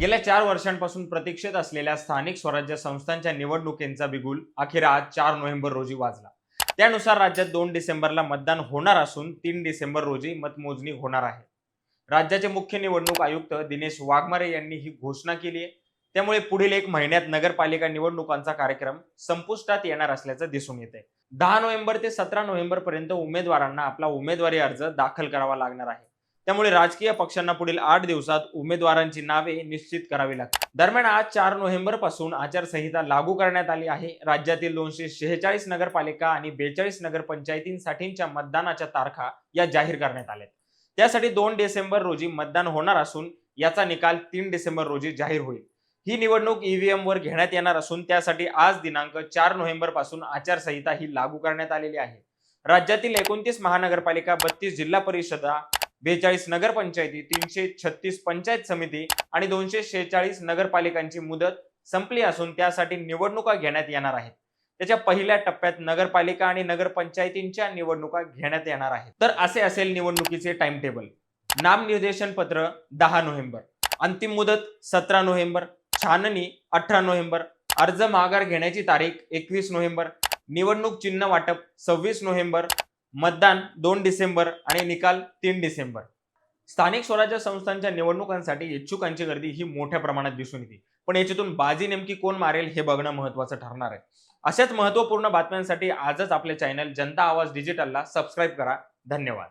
गेल्या चार वर्षांपासून प्रतीक्षेत असलेल्या स्थानिक स्वराज्य संस्थांच्या निवडणुकींचा बिगुल अखेर आज चार नोव्हेंबर रोजी वाजला. त्यानुसार राज्यात दोन डिसेंबरला मतदान होणार असून तीन डिसेंबर रोजी मतमोजणी होणार आहे. राज्याचे मुख्य निवडणूक आयुक्त दिनेश वाघमारे यांनी ही घोषणा केली आहे. त्यामुळे पुढील एक महिन्यात नगरपालिका निवडणुकांचा कार्यक्रम संपुष्टात येणार असल्याचं दिसून येते दहा नोव्हेंबर ते सतरा नोव्हेंबर पर्यंत उमेदवारांना आपला उमेदवारी अर्ज दाखल करावा लागणार आहे. त्यामुळे राजकीय पक्षांना पुढील आठ दिवसात उमेदवारांची नावे निश्चित करावी लागतील. दरम्यान आज चार नोव्हेंबरपासून आचारसंहिता लागू करण्यात आली आहे. राज्यातील दोनशे शेहेचाळीस नगरपालिका आणि बेचाळीस नगरपंचायतींसाठीच्या मतदानाच्या तारखा या जाहीर करण्यात आल्या त्यासाठी दोन डिसेंबर रोजी मतदान होणार असून याचा निकाल तीन डिसेंबर रोजी जाहीर होईल. ही निवडणूक ईव्हीएम वर घेण्यात येणार असून त्यासाठी आज दिनांक चार नोव्हेंबरपासून आचारसंहिता ही लागू करण्यात आलेली आहे. राज्यातील एकोणतीस महानगरपालिका बत्तीस जिल्हा परिषदा बेचाळीस नगरपंचायती तीनशे छत्तीस पंचायत समिती आणि दोनशे शेहेचाळीस नगरपालिकांची मुदत संपली असून त्यासाठी निवडणुका घेण्यात येणार आहेत. त्याच्या पहिल्या टप्प्यात नगरपालिका आणि नगरपंचायतींच्या निवडणुका घेण्यात येणार आहेत. तर असे असेल निवडणुकीचे टाइम टेबल नामनिर्देशन पत्र दहा नोव्हेंबर. अंतिम मुदत सतरा नोव्हेंबर. छाननी अठरा नोव्हेंबर. अर्ज माघार घेण्याची तारीख एकवीस नोव्हेंबर. निवडणूक चिन्ह वाटप सव्वीस नोव्हेंबर. मतदान दोन डिसेंबर आणि निकाल तीन डिसेंबर. स्थानिक स्वराज्य संस्थांच्या निवडणुकांसाठी इच्छुकांची गर्दी ही मोठ्या प्रमाणात दिसून येते. पण याच्यातून बाजी नेमकी कोण मारेल हे बघणं महत्वाचं ठरणार आहे. अशाच महत्त्वपूर्ण बातम्यांसाठी आजच आपले चॅनल जनता आवाज डिजिटलला सबस्क्राईब करा. धन्यवाद.